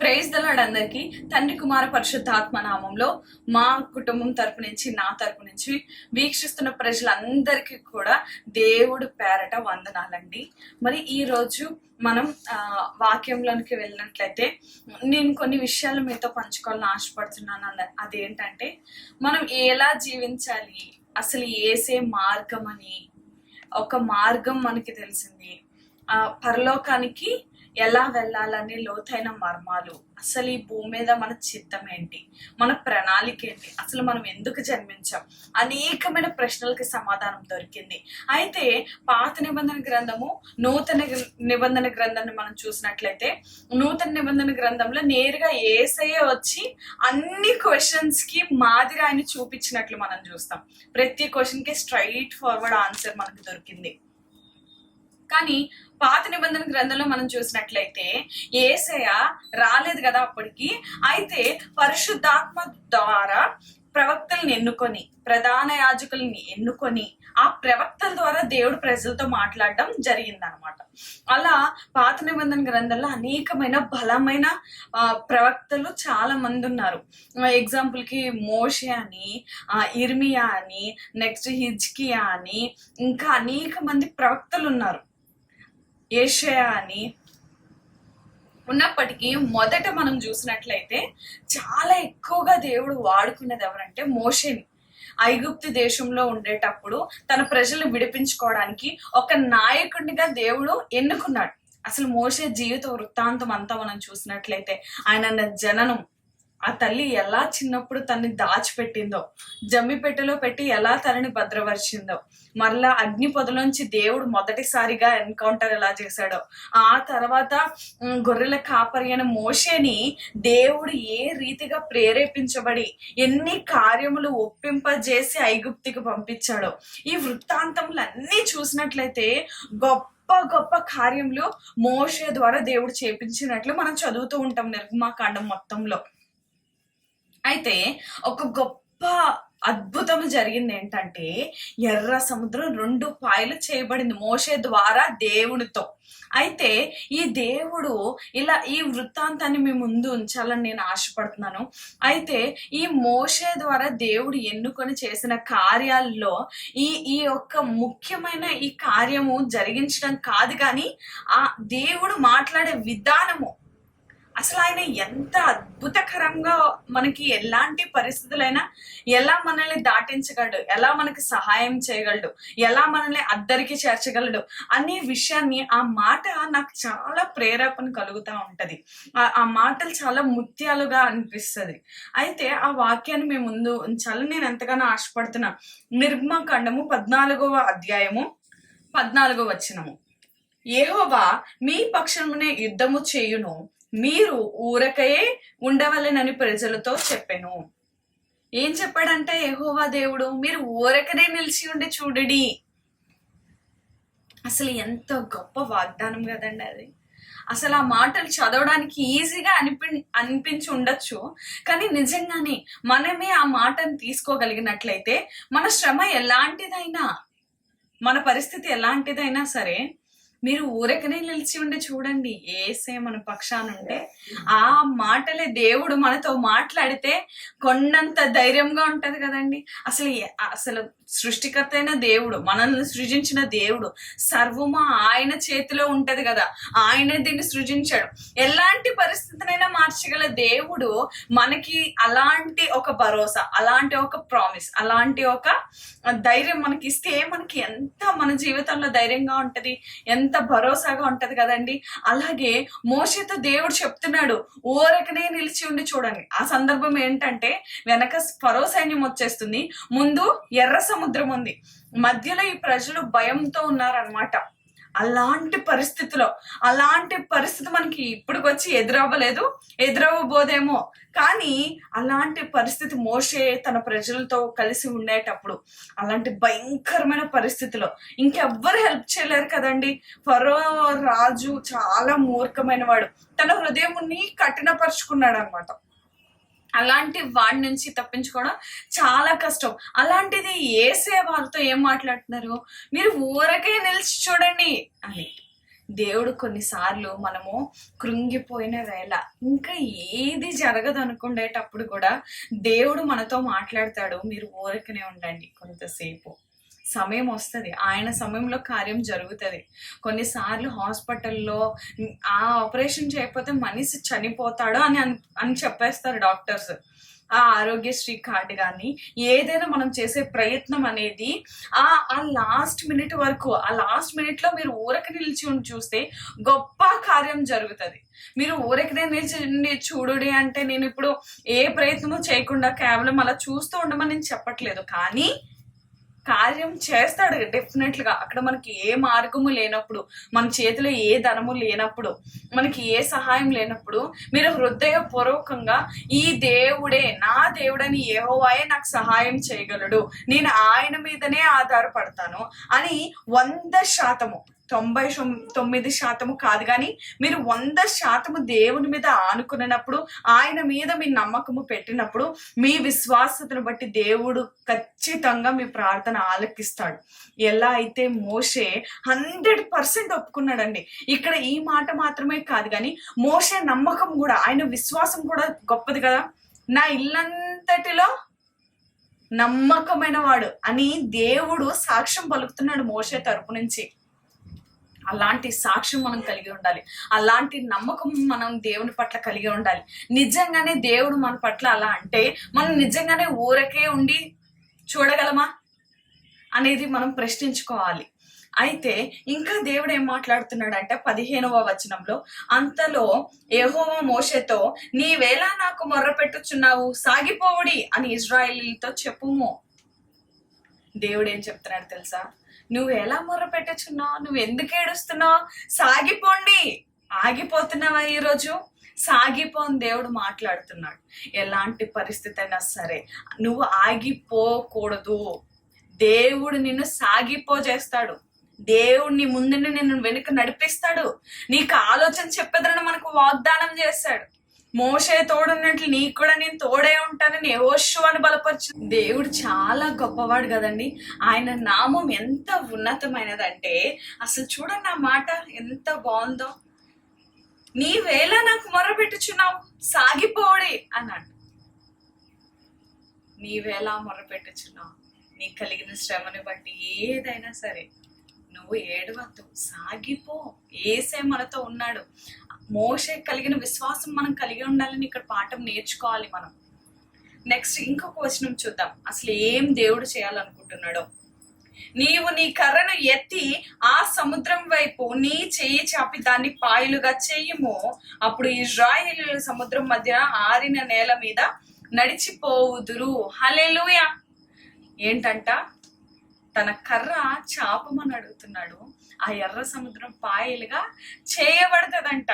Praise the Lord అందరికి. తండ్రి కుమార పరిశుద్ధాత్మ నామంలో మా కుటుంబం తరపు నుంచి నా తరపు నుంచి వీక్షిస్తున్న ప్రజలందరికీ కూడా దేవుడు పేరట వందనాలండి. మరి ఈ రోజు మనం ఆ, వాక్యంలోనికి వెళ్ళినట్లయితే నేను కొన్ని విషయాలు మీతో పంచుకోవాలని ఆశపడుతున్నాను. అన్న అదేంటంటే మనం ఎలా జీవించాలి? అసలు ఏసే మార్గం అని ఒక మార్గం మనకి తెలిసింది. ఆ పరలోకానికి ఎలా వెళ్ళాలనే లోతైన మర్మాలు. అసలు ఈ భూమి మీద మన చిత్తం ఏంటి? మన ప్రణాళిక ఏంటి? అసలు మనం ఎందుకు జన్మించాం? అనేకమైన ప్రశ్నలకి సమాధానం దొరికింది. అయితే పాత నిబంధన గ్రంథము నూతన నిబంధన గ్రంథాన్ని మనం చూసినట్లయితే నూతన నిబంధన గ్రంథంలో నేరుగా ఏసయ్య వచ్చి అన్ని క్వశ్చన్స్కి మాదిరి ఆయన చూపించినట్లు మనం చూస్తాం. ప్రతి క్వశ్చన్కి స్ట్రైట్ ఫార్వర్డ్ ఆన్సర్ మనకు దొరికింది. కానీ పాత నిబంధన గ్రంథంలో మనం చూసినట్లయితే ఏసయ రాలేదు కదా అప్పటికి. అయితే పరిశుద్ధాత్మ ద్వారా ప్రవక్తల్ని ఎన్నుకొని ప్రధాన యాజకుల్ని ఎన్నుకొని ఆ ప్రవక్తల ద్వారా దేవుడు ప్రజలతో మాట్లాడడం జరిగిందనమాట. అలా పాత నిబంధన గ్రంథంలో అనేకమైన బలమైన ఆ, ప్రవక్తలు చాలా మంది ఉన్నారు. ఎగ్జాంపుల్కి మోషే అని ఇర్మియా అని నెక్స్ట్ హిజ్కియా అని ఇంకా అనేక మంది ప్రవక్తలు ఉన్నారు. ఏషయా అని ఉన్నప్పటికీ మొదట మనం చూసినట్లయితే చాలా ఎక్కువగా దేవుడు వాడుకున్నది ఎవరంటే మోషేని. ఐగుప్తు దేశంలో ఉండేటప్పుడు తన ప్రజలు విడిపించుకోవడానికి ఒక నాయకుడిగా దేవుడు ఎన్నుకున్నాడు. అసలు మోసే జీవిత వృత్తాంతం అంతా మనం చూసినట్లయితే ఆయన జననం ఆ తల్లి ఎలా చిన్నప్పుడు తన్ని దాచిపెట్టిందో జమ్మిపెట్టెలో పెట్టి ఎలా తనని భద్రపరిచిందో మరలా అగ్ని పొదలోంచి దేవుడు మొదటిసారిగా ఎన్కౌంటర్ ఎలా చేశాడో ఆ తర్వాత గొర్రెల కాపరి అయిన మోషేని దేవుడు ఏ రీతిగా ప్రేరేపించబడి ఎన్ని కార్యములు ఒప్పింపజేసి ఐగుప్తికి పంపించాడో ఈ వృత్తాంతములన్నీ చూసినట్లయితే గొప్ప గొప్ప కార్యములు మోషే ద్వారా దేవుడు చేపించినట్లు మనం చదువుతూ ఉంటాం నిర్మాకాండం మొత్తంలో. అయితే ఒక గొప్ప అద్భుతం జరిగింది ఏంటంటే ఎర్ర సముద్రం రెండు పాయలు చేయబడింది మోషే ద్వారా దేవుడితో అయితే ఈ దేవుడు ఇలా ఈ వృత్తాంతాన్ని మీ ముందు ఉంచాలని నేను ఆశపడుతున్నాను. అయితే ఈ మోషే ద్వారా దేవుడు ఎన్నుకొని చేసిన కార్యాల్లో ఈ ఈ యొక్క ముఖ్యమైన ఈ కార్యము జరిగించడం కాదు కానీ ఆ దేవుడు మాట్లాడే విధానము అసలు ఆయన ఎంత అద్భుతకరంగా మనకి ఎలాంటి పరిస్థితులైనా ఎలా మనల్ని దాటించగలడు ఎలా మనకి సహాయం చేయగలడు ఎలా మనల్ని అద్దరికి చేర్చగలడు అనే విషయాన్ని ఆ మాట నాకు చాలా ప్రేరేపణ కలుగుతూ ఉంటుంది. ఆ- మాటలు చాలా ముత్యాలుగా అనిపిస్తుంది. అయితే ఆ వాక్యాన్ని మేము ముందు ఉంచాలని నేను ఎంతగానో ఆశపడుతున్నా. నిర్మకాండము పద్నాలుగవ అధ్యాయము పద్నాలుగో వచ్చినము ఏహోవా మీ పక్షమునే యుద్ధము చేయును. మీరు ఊరకయే ఉండవలెనని ప్రజలతో చెప్పెను. ఏం చెప్పాడంటే యహోవా దేవుడు మీరు ఊరకనే నిలిచి ఉండి చూడడి. అసలు ఎంత గొప్ప వాగ్దానం కదండి అది. అసలు ఆ మాటలు చదవడానికి ఈజీగా అనిపి అనిపించి ఉండొచ్చు కానీ నిజంగానే మనమే ఆ మాటను తీసుకోగలిగినట్లయితే మన శ్రమ ఎలాంటిదైనా మన పరిస్థితి ఎలాంటిదైనా సరే మీరు ఊరకనే నిలిచి ఉండి చూడండి ఏసే మన పక్షాన ఉంటే ఆ మాటలే దేవుడు మనతో మాట్లాడితే కొండంత ధైర్యంగా ఉంటది కదండి. అసలు అసలు సృష్టికర్త అయిన దేవుడు మనల్ని సృజించిన దేవుడు సర్వము ఆయన చేతిలో ఉంటది కదా. ఆయన దీన్ని సృజించాడు. ఎలాంటి పరిస్థితినైనా మార్చగల దేవుడు మనకి అలాంటి ఒక భరోసా అలాంటి ఒక ప్రామిస్ అలాంటి ఒక ధైర్యం మనకి ఇస్తే మనకి ఎంత మన జీవితంలో ధైర్యంగా ఉంటది ఎంత భరోసాగా ఉంటది కదండి. అలాగే మోసతో దేవుడు చెప్తున్నాడు ఊరకనే నిలిచి ఉండి చూడండి. ఆ సందర్భం ఏంటంటే వెనక పరో సైన్యం వచ్చేస్తుంది ముందు ఎర్ర సముద్రం ఉంది. మధ్యలో ఈ ప్రజలు భయంతో ఉన్నారనమాట అలాంటి పరిస్థితిలో అలాంటి పరిస్థితి మనకి ఇప్పటికొచ్చి ఎదురవ్వలేదు ఎదురవ్వబోదేమో. కానీ అలాంటి పరిస్థితి మోసే తన ప్రజలతో కలిసి ఉండేటప్పుడు అలాంటి భయంకరమైన పరిస్థితిలో ఇంకెవ్వరు హెల్ప్ చేయలేరు కదండి. ఫరో రాజు చాలా మూర్ఖమైన వాడు తన హృదయముని కఠినపరుచుకున్నాడు అనమాట అలాంటి వాడి నుంచి తప్పించుకోవడం చాలా కష్టం. అలాంటిది ఏసే వాళ్ళతో ఏం మాట్లాడుతున్నారు? మీరు ఊరకే నిలిచి చూడండి అని. దేవుడు కొన్నిసార్లు మనము కృంగిపోయిన వేళ ఇంకా ఏది జరగదు అనుకునేటప్పుడు కూడా దేవుడు మనతో మాట్లాడతాడు. మీరు ఊరకనే ఉండండి కొంతసేపు. సమయం వస్తుంది. ఆయన సమయంలో కార్యం జరుగుతుంది. కొన్నిసార్లు హాస్పిటల్లో ఆ ఆపరేషన్ చేయకపోతే మనిషి చనిపోతాడు అని అని చెప్పేస్తారు డాక్టర్స్. ఆ ఆరోగ్యశ్రీ కార్డు కానీ ఏదైనా మనం చేసే ప్రయత్నం అనేది ఆ ఆ లాస్ట్ మినిట్ వరకు ఆ లాస్ట్ మినిట్లో మీరు ఊరక నిలిచి ఉండి చూస్తే గొప్ప కార్యం జరుగుతుంది. మీరు ఊరకనే నిలిచి చూడుడి అంటే నేను ఇప్పుడు ఏ ప్రయత్నము చేయకుండా కేవలం అలా చూస్తూ ఉండమని నేను చెప్పట్లేదు. కానీ కార్యం చేస్తాడు డెఫినెట్గా. అక్కడ మనకి ఏ మార్గము లేనప్పుడు మన చేతిలో ఏ ధనము లేనప్పుడు మనకి ఏ సహాయం లేనప్పుడు మీరు హృదయపూర్వకంగా ఈ దేవుడే నా దేవుడని ఏహోవాయే నాకు సహాయం చేయగలడు. నేను ఆయన మీదనే ఆధారపడతాను అని వంద శాతము తొంభై తొమ్మిది శాతము కాదు కానీ మీరు వంద శాతము దేవుని మీద ఆనుకున్నప్పుడు ఆయన మీద మీ నమ్మకము పెట్టినప్పుడు మీ విశ్వాసతను బట్టి దేవుడు ఖచ్చితంగా మీ ప్రార్థన ఆలకిస్తాడు. ఎలా అయితే మోషే హండ్రెడ్ పర్సెంట్ ఒప్పుకున్నాడండి. ఇక్కడ ఈ మాట మాత్రమే కాదు కానీ మోషే నమ్మకం కూడా ఆయన విశ్వాసం కూడా గొప్పది కదా. నా ఇల్లంతటిలో నమ్మకమైన వాడు అని దేవుడు సాక్ష్యం పలుకుతున్నాడు మోషే తరపు నుంచి. అలాంటి సాక్ష్యం మనం కలిగి ఉండాలి. అలాంటి నమ్మకం మనం దేవుని పట్ల కలిగి ఉండాలి. నిజంగానే దేవుడు మన పట్ల అలా అంటే మనం నిజంగానే ఊరకే ఉండి చూడగలమా అనేది మనం ప్రశ్నించుకోవాలి. అయితే ఇంకా దేవుడు ఏం మాట్లాడుతున్నాడంటే పదిహేనవ వచనంలో అంతలో ఏహోవ మోషతో నీవేలా నాకు మొర్రపెట్టుచున్నావు సాగిపోవుడి అని ఇజ్రాయిలీతో చెప్పుము. దేవుడు ఏం చెప్తున్నాడు తెలుసా? నువ్వు ఎలా మొర్ర పెట్టచ్చున్నావు? నువ్వు ఎందుకు ఏడుస్తున్నావు? సాగిపోండి. ఆగిపోతున్నావా ఈరోజు? సాగిపోని దేవుడు మాట్లాడుతున్నాడు. ఎలాంటి పరిస్థితి అయినా సరే నువ్వు ఆగిపోకూడదు. దేవుడు నిన్ను సాగిపోజేస్తాడు. దేవుడిని ముందుని నిన్ను వెనుక నడిపిస్తాడు. నీకు ఆలోచన చెప్పేదని మనకు వాగ్దానం చేస్తాడు మోసే తోడున్నట్లు నీకు కూడా నేను తోడే ఉంటానని యెహోషువ అని బలపరచు దేవుడు చాలా గొప్పవాడు కదండి. ఆయన నామం ఎంత ఉన్నతమైనదంటే అసలు చూడండి నా మాట ఎంత బాగుందో. నీవేళ నాకు మొరపెట్టుచున్నావు సాగిపోడే అన్నాడు. నీవేళ మొరపెట్టుచున్నావు నీకు కలిగిన శ్రమని బట్టి ఏదైనా సరే నువ్వు ఏడవద్దు సాగిపో. ఏసే మనతో ఉన్నాడు. మోసే కలిగిన విశ్వాసం మనం కలిగి ఉండాలని ఇక్కడ పాఠం నేర్చుకోవాలి మనం. నెక్స్ట్ ఇంకొక వచనం చూద్దాం. అసలు ఏం దేవుడు చేయాలనుకుంటున్నాడో. నీవు నీ కర్రను ఎత్తి ఆ సముద్రం వైపు నీ చేయి చాపి దాన్ని పాయలుగా చేయము. అప్పుడు ఇజ్రాయేలీయులు సముద్రం మధ్య ఆరిన నేల మీద నడిచిపోవుదురు. హల్లెలూయా! ఏంటంట? తన కర్ర చాపమని అడుగుతున్నాడు. ఆ ఎర్ర సముద్రం పాయలుగా చేయబడుతుందంట.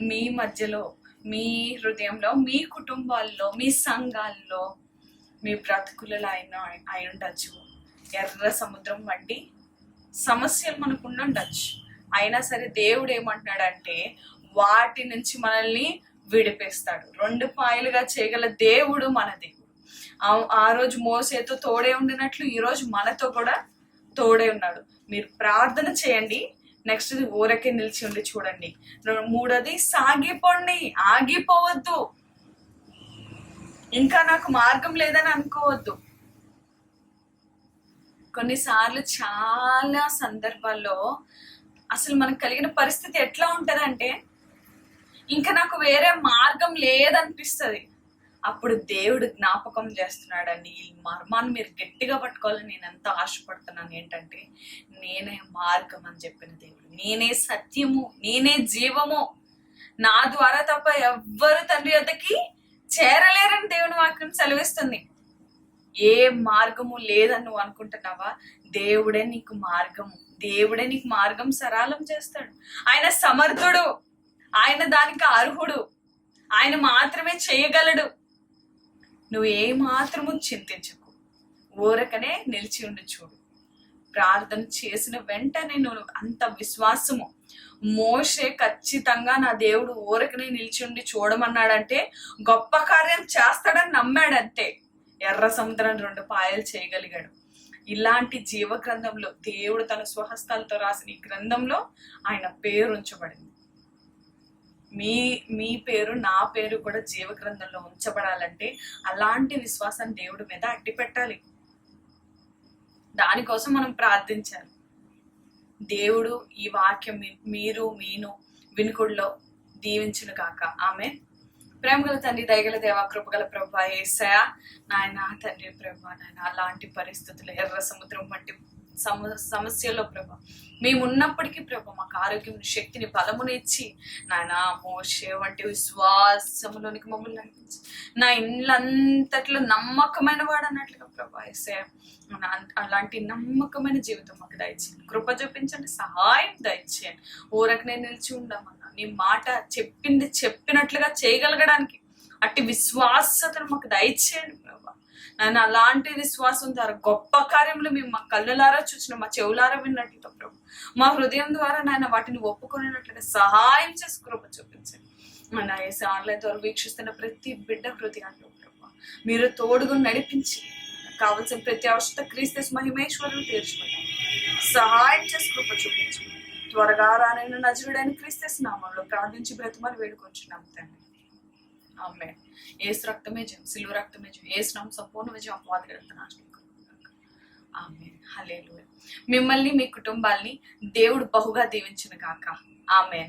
మీ మధ్యలో మీ హృదయంలో మీ కుటుంబాల్లో మీ సంఘాల్లో మీ బ్రతుకులలో అయిన అయి ఉండొచ్చు. ఎర్ర సముద్రం వంటి సమస్యలు మనకు ఉండొచ్చు. అయినా సరే దేవుడు ఏమంటున్నాడంటే వాటి నుంచి మనల్ని విడిపిస్తాడు. రెండు పాయలుగా చేయగల దేవుడు మన దేవుడు. ఆ- రోజు మోసేతో తోడే ఉండినట్లు ఈరోజు మనతో కూడా తోడే ఉన్నాడు. మీరు ప్రార్థన చేయండి. నెక్స్ట్ ఊరకే నిలిచి ఉండి చూడండి. మూడోది సాగిపోండి ఆగిపోవద్దు. ఇంకా నాకు మార్గం లేదని అనుకోవద్దు. కొన్నిసార్లు చాలా సందర్భాల్లో అసలు మనకు కలిగిన పరిస్థితి ఎట్లా ఉంటదంటే ఇంకా నాకు వేరే మార్గం లేదనిపిస్తుంది. అప్పుడు దేవుడు జ్ఞాపకం చేస్తున్నాడండి ఈ మర్మాన్ని మీరు గట్టిగా పట్టుకోవాలని నేను ఎంత ఆశపడుతున్నాను. ఏంటంటే నేనే మార్గం అని చెప్పిన దేవుడు. నేనే సత్యము నేనే జీవము. నా ద్వారా తప్ప ఎవ్వరు తండ్రి వద్దకి చేరలేరని దేవుని వాక్యం సెలవిస్తుంది. ఏ మార్గము లేదని నువ్వు అనుకుంటున్నావా? దేవుడే నీకు మార్గము. దేవుడే నీకు మార్గం సరళం చేస్తాడు. ఆయన సమర్థుడు. ఆయన దానికి అర్హుడు. ఆయన మాత్రమే చేయగలడు. నువ్వు ఏ మాత్రము చింతించకు. ఊరకనే నిలిచి ఉండి చూడు. ప్రార్థన చేసిన వెంటనే నువ్వు అంత విశ్వాసము. మోషే ఖచ్చితంగా నా దేవుడు ఊరకనే నిలిచి ఉండి చూడమన్నాడంటే గొప్ప కార్యం చేస్తాడని నమ్మాడంతే. ఎర్ర సముద్రం రెండు పాయలు చేయగలిగాడు. ఇలాంటి జీవ గ్రంథంలో దేవుడు తన స్వహస్తాలతో రాసిన ఈ గ్రంథంలో ఆయన పేరు ఉంచబడింది. మీ మీ పేరు నా పేరు కూడా జీవ గ్రంథంలో ఉంచబడాలంటే అలాంటి విశ్వాసం దేవుడి మీద అట్టి పెట్టాలి. దానికోసం మనం ప్రార్థించాలి. దేవుడు ఈ వాక్యం మీరు మీను వినుకుడిలో దీవించును కాక ఆమె ప్రేమగల తండ్రి దయగల దేవా కృపగల ప్రభా ఏసయా. నాయన తండ్రి ప్రభా నాయన అలాంటి పరిస్థితులు ఎర్ర సముద్రం వంటి సమ సమస్యలో ప్రభ. మేము ఉన్నప్పటికీ మాకు ఆరోగ్యం శక్తిని బలమునిచ్చి నాయన మోషే వంటి విశ్వాసములోనికి మమ్మల్ని నడిపించి నా ఇండ్లంతట్లో నమ్మకమైన వాడు అన్నట్లుగా ప్రభా ఎసే అలాంటి నమ్మకమైన జీవితం మాకు దయచేయండి. కృప చూపించండి సహాయం దయచేయండి. ఊరకనే నిలిచి ఉండమన్నా నీ మాట చెప్పింది చెప్పినట్లుగా చేయగలగడానికి అట్టి విశ్వాసతను మాకు దయచేయండి ప్రభు. నేను అలాంటి విశ్వాసం ద్వారా గొప్ప కార్యములు మేము మా కళ్ళులారా చూసిన మా చెవులారా విన్నట్లుగా ప్రభు. మా హృదయం ద్వారా నాయన వాటిని ఒప్పుకునేటట్లుగా సహాయం చేసి కృప చూపించండి. మన ఏసీ ఆన్లైన్ ద్వారా వీక్షిస్తున్న ప్రతి బిడ్డ హృదయాల్లో ప్రభు. మీరు తోడుగా నడిపించి కావలసిన ప్రతి అవసరత క్రీస్తు మహిమేశ్వరులు తీర్చుకుంటాం. సహాయం చేసి కృప చూపించండి. త్వరగా రానైన నజరుడైన క్రీస్తు నామంలో ప్రార్థించి బ్రతిమని వేడుకొంచున్నాం తండ్రి. ఆమె ఏసు రక్తమే జయం సిలువ రక్తమే జయం ఏసు సంపూర్ణ విజయం అపవాది నాశనం ఆమె హలేలు మిమ్మల్ని మీ కుటుంబాల్ని దేవుడు బహుగా దీవించిన కాక ఆమె